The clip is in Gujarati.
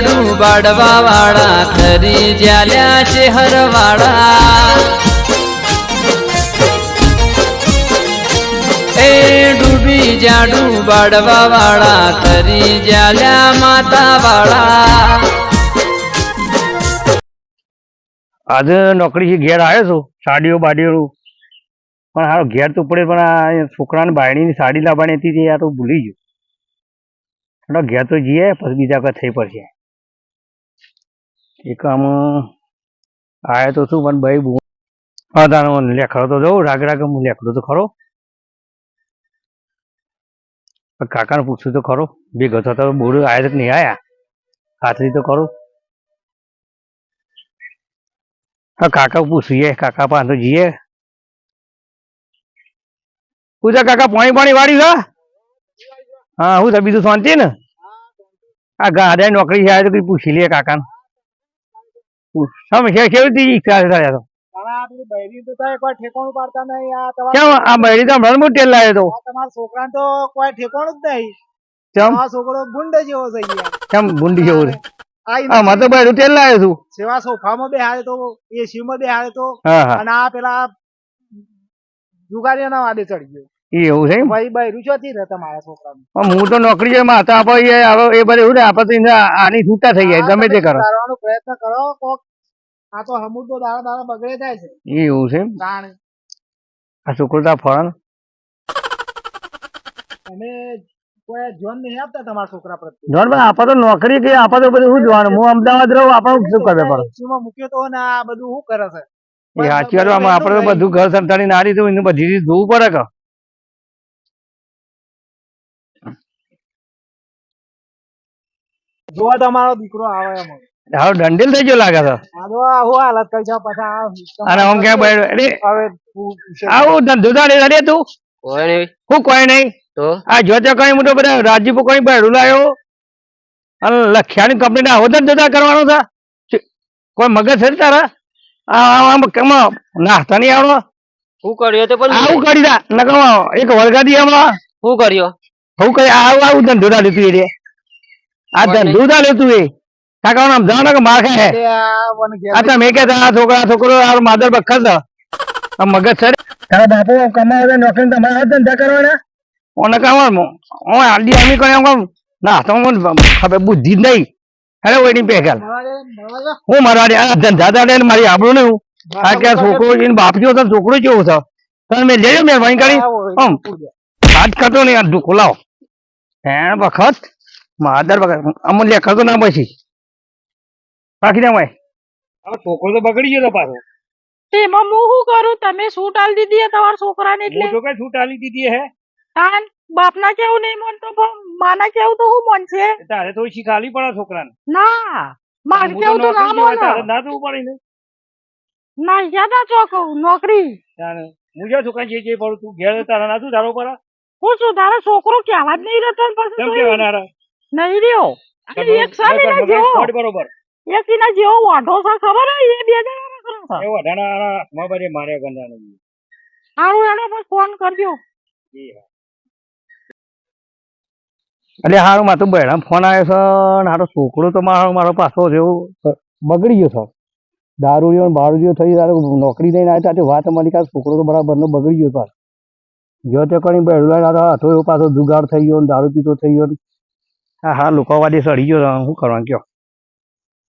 જાડું બાડવા વાળા, ખરી જ્યાલ્યા છે હરવાળા એ ડૂબી જાડું બાડવા વાળા, ખરી જ્યાલ્યા માતા વાળા. આજે નોકરી ઘેર આવ્યો છું, સાડીઓ બાડીઓ પણ હારો ઘેર તો પડે પણ આ છોકરાને બાયણીની સાડી લાવવાની હતી તે આ તો ભૂલી ગયો. ઘેર તો જઈએ, પછી બીજા કઈ થઈ પડશે. એક આમ, આયા તો શું પણ ભાઈ હા તારે લેખડો તો જવું રાગ રાગ હું લેખડો તો ખરો. કાકાને પૂછ્યું તો ખરો, ભેગો થતો બોર આવ્યા તો નહીં આવ્યા ખાતરી તો ખરો હા કાકા પૂછીએ, કાકા પાસે તો જઈએ પૂછા કાકા, પાણી પાણી વાળી હા હા હું તો બીજું શાંતિ ને? આ ગાડા નોકરી છે તો કઈ પૂછી લઈએ કાકાને. સમસ્યા કેવી ઈચ્છા થાય તો? હમણાં હું તેલ લાવ્યો તો? આ તમારા છોકરાને તો કોઈ ઠેકાણું જ નહીં. કેમ? છોકરો ગુંડ જેવો થઈ ગયા. કેમ ભૂંડી જેવું રે આઈ હા મેં તો બૈરું તેલ લાવ્યો છું સેવા સોફામાં બેહાડે તો એસી માં બેહાડે તો હા હા. અને આ પેલા જુગારીઓના વાદે ચડી ગયો. એવું છે ભાઈ બૈરું ચોથી રહે તમારા છોકરાનું. હું તો નોકરી છે આપો હવે એ બધું એવું ને આપણે આની છૂટા થઈ જાય ગમે તે કરો. પ્રયત્ન કરો કોક આ તો હમુદો દાડા દાડા બગડે જાય છે. એવું છે આ શુક્રતા ફળ. અને કોઈ જોન નહીં આપતા તમારા છોકરા પ્રત્યે? જોન પણ આપણે તો નોકરી કે આપણે તો બધું શું જોવાનું? હું અમદાવાદ રહું આપણે શું એસી મૂક્યો તો ને આ બધું શું કરે છે? એ સાચી વાત આપણે તો બધું ઘર સંતાડી નારી તો એને બધી રીતે જોવું પડે કે? જોવા તમારો દીકરો આવે એમ. હારો દંડેલ થઈ ગયો લાગે તો. આવું હાલત કરી છે પછી અને આમ કે બેડ અરે હવે આવું ધંધો અરે તું કોઈ નહીં. હું કોઈ નહીં. તો? આ જોતે કઈ મોટો બધા રાજીપો કોઈ બેડું લાવ્યો અને લખ્યાની કંપની ના હોદન ધંધો કરવાનો છે. કોઈ મગજ છે તારા? આમ કેમાં નાસ્તા નહીં આવડો? હું કર્યો તો આવું કરી દા. નકર એક વળગાદી હમણાં શું કર્યો? હું કઈ આવું આવું ધંધો લેતું એ રે આ કોઈ નહીં. તું એ કાકા જાણો કે માર આ તમે કે આ છોકરા છોકરો આ માદર બખર છે. મગજ છે તારા બાપુ કમાવે નોકરી તમારે ધંધા કરવાના? ઓને કમાવાનું ઓ આલી આમી કરે એમ ના તો મને બુદ્ધિ જ નહીં. અરે ઓઈની પેગલ. હું મારવાડી આ ધંધા દાડે મારી આબરું નહીં આ કે છોકરો છે ને બાપ જેવો છે છોકરો કેવો છે? તમે મેં લેજો મેં વાઈ કરી આમ. હાથ કરતો ને આ દુખો લાવો. હે વખત માદર વખત અમૂલ્ય કરતો ના પછી રાખી દે ભાઈ હવે છોકરો તો બગડી ગયો તો પાછો. તેમાં હું શું કરું? તમે શું ટાલ દીધી હે તમારા છોકરાને એટલે? હું તો કઈ છૂટ આલી દીધી હે. તાન બાપના કેવું નહીં માનતો પણ માના કેવું તો હું માનશે તારે તો શીખાલી પડે છોકરાને. ના. મારે હું તો કેવું તો ના? તારે ના તો ઉપાડી ને. ના યાદા ચોક નોકરી. તારે હું જો છોકરા જે જે પડું તું ઘેર તારા ના તું તારો પડે હું શું તારો છોકરો કહેવા જ નહીં રહેતો પણ પછી કેમ તો રા? નહીં રહ્યો. એક સાલી જેવો. બરોબર. એક ના જેવો વાંઢો છે ખબર હે? એ બે જણા એવો અઢાણા આના હાથમાં બધે મારે ગંધાને એનો બસ ફોન કરજો. એટલે હારું મારે તો બહેરા ફોન આવ્યો છે ને હારો છોકરો તો મારો મારો પાછો જેવો બગડી ગયો છે. દારૂ રહ્યો બારું રહ્યો થઈ તારે નોકરી નહીં આવ્યા ત્યાં વાત મળી કાંઈ છોકરો તો બરાબરનો બગડી ગયો પાછો જો તે કણી બેડું હતો એવો પાછો જુગાડ થઈ ગયો દારૂ પીતો થઈ ગયો ને હા હા લોકોવાદી સડી ગયો શું કરવાનું કયો?